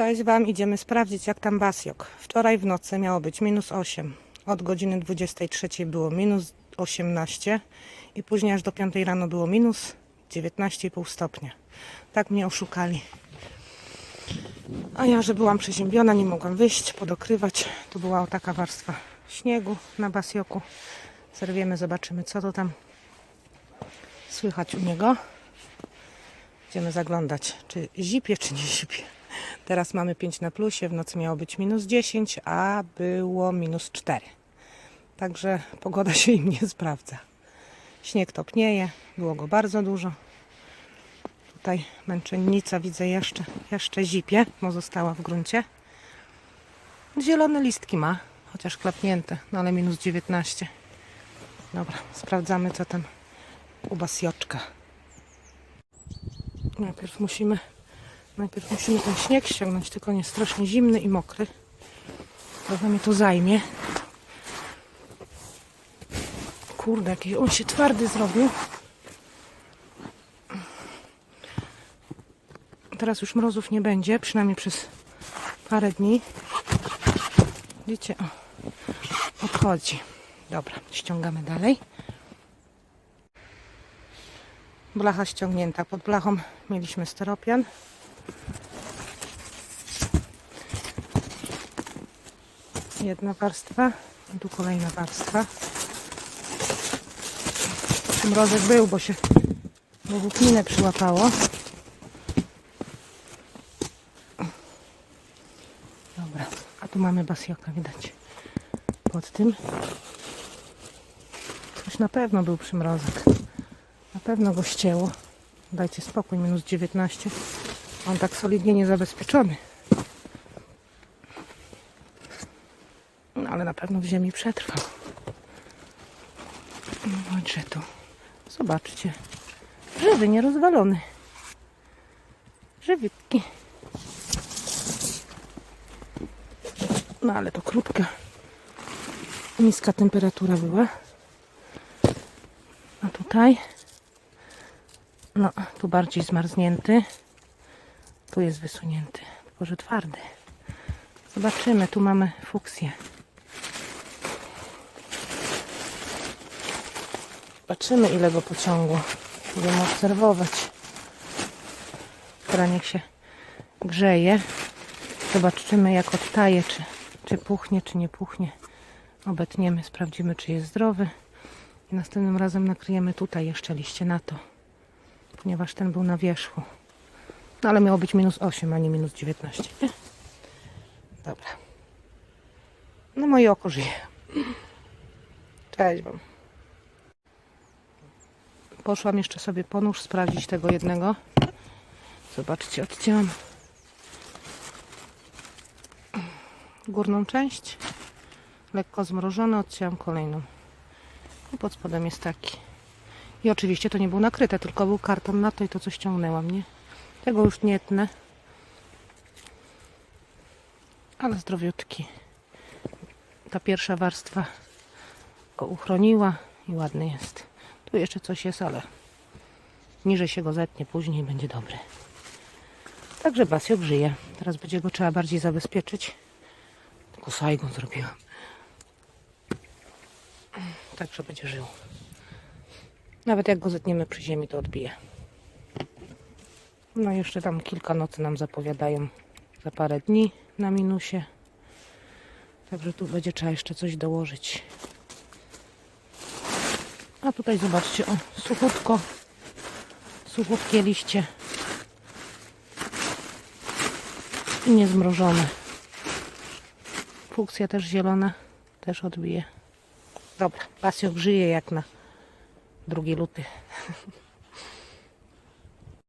Cześć Wam, idziemy sprawdzić jak tam Basiok. Wczoraj w nocy miało być minus 8. Od godziny 23 było minus 18 i później aż do 5 rano było minus 19,5 stopnia. Tak mnie oszukali. A ja, że byłam przeziębiona, nie mogłam wyjść, podokrywać. Tu była taka warstwa śniegu na Basioku. Zerwiemy, zobaczymy co to tam słychać u niego. Będziemy zaglądać, czy zipie, czy nie zipie. Teraz mamy 5 na plusie, w nocy miało być minus 10, a było minus 4. Także pogoda się im nie sprawdza. Śnieg topnieje, było go bardzo dużo. Tutaj męczennica widzę jeszcze, jeszcze zipie, bo została w gruncie. Zielone listki ma, chociaż klapnięte, no ale minus 19. Dobra, sprawdzamy co tam u Basioczka. Najpierw musimy, najpierw musimy ten śnieg ściągnąć, tylko nie strasznie zimny i mokry. Trochę mnie to zajmie. Kurde, jaki on się twardy zrobił. Teraz już mrozów nie będzie, przynajmniej przez parę dni. Widzicie, o, odchodzi. Dobra, ściągamy dalej. Blacha ściągnięta. Pod blachą mieliśmy steropian. Jedna warstwa, i tu kolejna warstwa. Mrozek był, bo się włókninę przyłapało. Dobra, a tu mamy basioka, widać. Pod tym. Coś na pewno był przymrozek. Na pewno go ścięło. Dajcie spokój, minus 19. On tak solidnie niezabezpieczony. Ale na pewno w ziemi przetrwał. No Chodźże tu. Zobaczcie. Żywy, nierozwalony. Żywiutki. No ale to krótka. Niska temperatura była. A tutaj no, tu bardziej zmarznięty. Tu jest wysunięty. Tylko, że twardy. Zobaczymy. Tu mamy fuksję. Zobaczymy, ile go pociągło. Będziemy obserwować. Która niech się grzeje. Zobaczymy, jak odtaje, czy, czy puchnie, czy nie puchnie. Obetniemy, sprawdzimy, czy jest zdrowy. I następnym razem nakryjemy tutaj jeszcze liście na to ponieważ ten był na wierzchu. No ale miało być minus 8, a nie minus 19. Nie? Dobra. No moje oko żyje. Cześć Wam. Poszłam jeszcze sobie po nóż sprawdzić tego jednego. Zobaczcie, odcięłam górną część. Lekko zmrożone, odcięłam kolejną. I pod spodem jest taki. I oczywiście to nie był nakryte, tylko był karton na to i to co ściągnęłam, nie? Tego już nie tnę. Ale zdrowiutki. Ta pierwsza warstwa go uchroniła i ładny jest. Tu jeszcze coś jest, ale niżej się go zetnie, później będzie dobry. Także Basiok żyje. Teraz będzie go trzeba bardziej zabezpieczyć. Tylko sajgon zrobiłam. Także będzie żył. Nawet jak go zetniemy przy ziemi, to odbije. No jeszcze tam kilka nocy nam zapowiadają za parę dni na minusie. Także tu będzie trzeba jeszcze coś dołożyć. A tutaj zobaczcie, o, suchutko. Suchutkie liście. I niezmrożone. Fuksja też zielona. Też odbije. Dobra, pasjok żyje jak na 2 luty.